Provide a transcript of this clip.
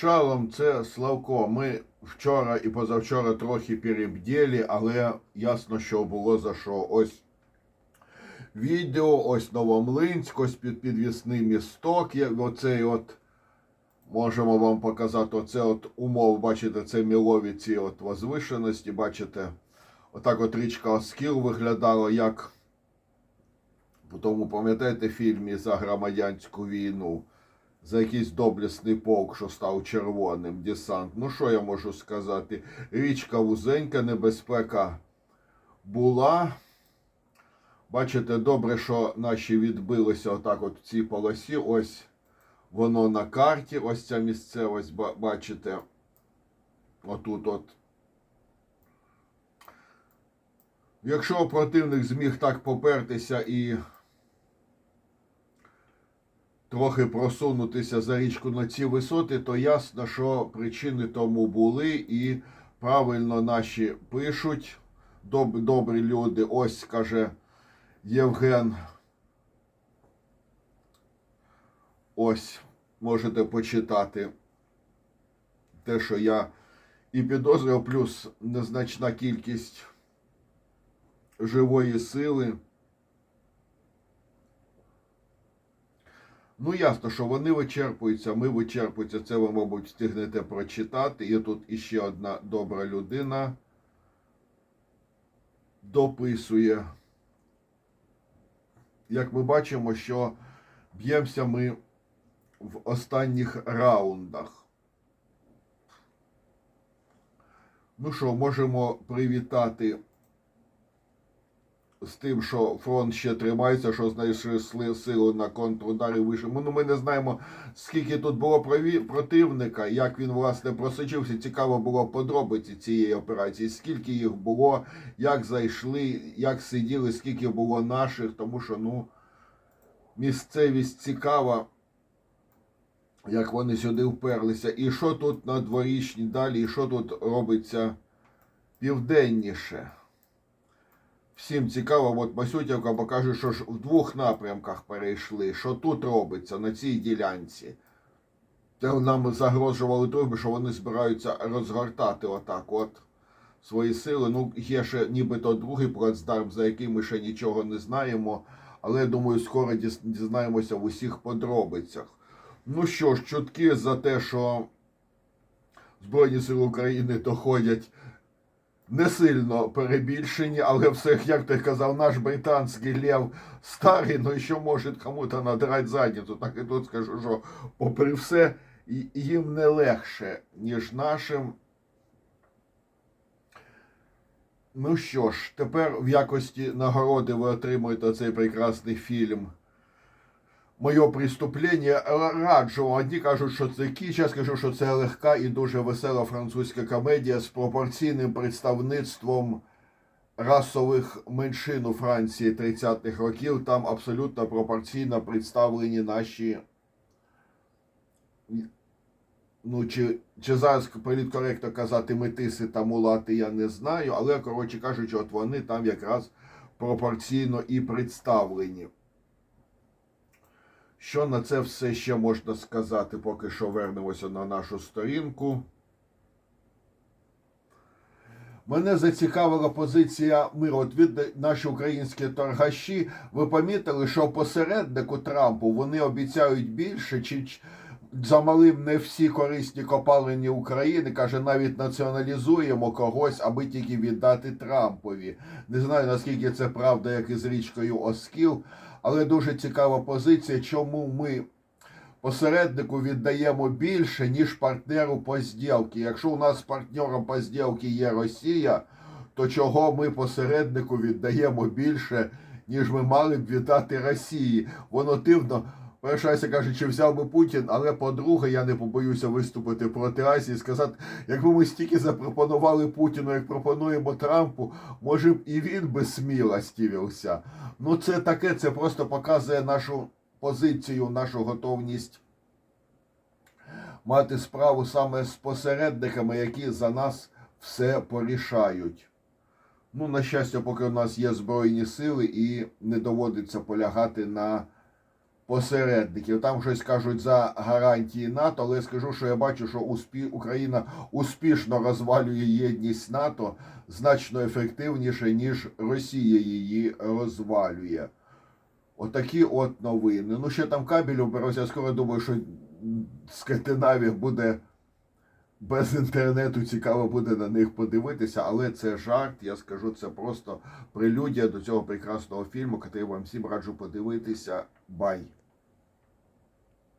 Шалом, це Славко. Ми вчора і позавчора трохи перебділи, але ясно, що було за що. Ось відео, ось Новомлинськ, ось під підвісний місток. Оцей от, можемо вам показати, оце от умов, бачите, це мілові ці от возвишеності, бачите, отак от річка Оскіл виглядала, як тому, пам'ятаєте, фільмі за громадянську війну за якийсь доблесний полк, що став червоним десант. Ну що я можу сказати? Річка вузенька, небезпека була. Бачите, добре, що наші відбилися отак от в цій полосі. Ось воно на карті, ось ця місцевість, бачите. Отут от. Якщо противник зміг так попертися і трохи просунутися за річку на ці висоти, то ясно, що причини тому були, і правильно наші пишуть. Доб, добрі люди, ось каже Євген. Ось можете почитати те, що я і підозрював, плюс незначна кількість живої сили. Ну, ясно, що вони вичерпуються, ми вичерпуються. Це ви, мабуть, встигнете прочитати. І тут іще одна добра людина дописує. Як ми бачимо, що б'ємося ми в останніх раундах. Ну що, можемо привітати з тим, що фронт ще тримається, що знайшли силу на контрударі вийшли. Ну, ми не знаємо, скільки тут було противника, як він, власне, просочився. Цікаво було подробиці цієї операції, скільки їх було, як зайшли, як сиділи, скільки було наших, тому що, ну, місцевість цікава, як вони сюди вперлися. І що тут на дворічні далі, і що тут робиться південніше. Всім цікаво, от Масютівка покаже, що ж в двох напрямках перейшли, що тут робиться на цій ділянці. Це нам загрожували трубі, що вони збираються розгортати отак от свої сили. Ну, є ще нібито другий плацдарм, за який ми ще нічого не знаємо, але я думаю, скоро дізнаємося в усіх подробицях. Ну що ж, чутки за те, що Збройні сили України доходять не сильно перебільшені, але все, як ти казав, наш британський лев старий, ну і що може кому-то надрати задницю. Так і тут скажу, що попри все, їм не легше, ніж нашим. Ну що ж, тепер в якості нагороди ви отримуєте цей прекрасний фільм. Моє преступлення раджу. Одні кажуть, що це кіч, я скажу, що це легка і дуже весела французька комедія з пропорційним представництвом расових меншин у Франції 30-х років. Там абсолютно пропорційно представлені наші. Ну, чи, чи зараз політкоректно казати метиси та мулати, я не знаю, але, коротше кажучи, от вони там якраз пропорційно і представлені. Що на це все ще можна сказати, поки що вернемося на нашу сторінку. Мене зацікавила позиція миру. От від наші українські торгаші. Ви помітили, що посереднику Трампу вони обіцяють більше, чи замалим не всі корисні копалини України. Каже, навіть націоналізуємо когось, аби тільки віддати Трампові. Не знаю наскільки це правда, як із річкою Оскіл, але дуже цікава позиція, чому ми посереднику віддаємо більше, ніж партнеру по зділці. Якщо у нас партнером по зділці є Росія, то чого ми посереднику віддаємо більше, ніж ми мали б віддати Росії? Воно дивно. Першася каже, чи взяв би Путін, але по-друге, я не побоюся виступити проти Азії і сказати, якби ми стільки запропонували Путіну, як пропонуємо Трампу, може б і він би сміло стівився. Ну, це таке, це просто показує нашу позицію, нашу готовність мати справу саме з посередниками, які за нас все порішають. Ну, на щастя, поки у нас є Збройні сили і не доводиться полягати на посередників. Там щось кажуть за гарантії НАТО, але я скажу, що я бачу, що успі... Україна успішно розвалює єдність НАТО значно ефективніше, ніж Росія її розвалює. Отакі от новини. Ну, ще там кабель обирався, я скоро думаю, що Скандинавія буде без інтернету цікаво буде на них подивитися, але це жарт. Я скажу, це просто прелюдія до цього прекрасного фільму, який вам всім раджу подивитися. Бай!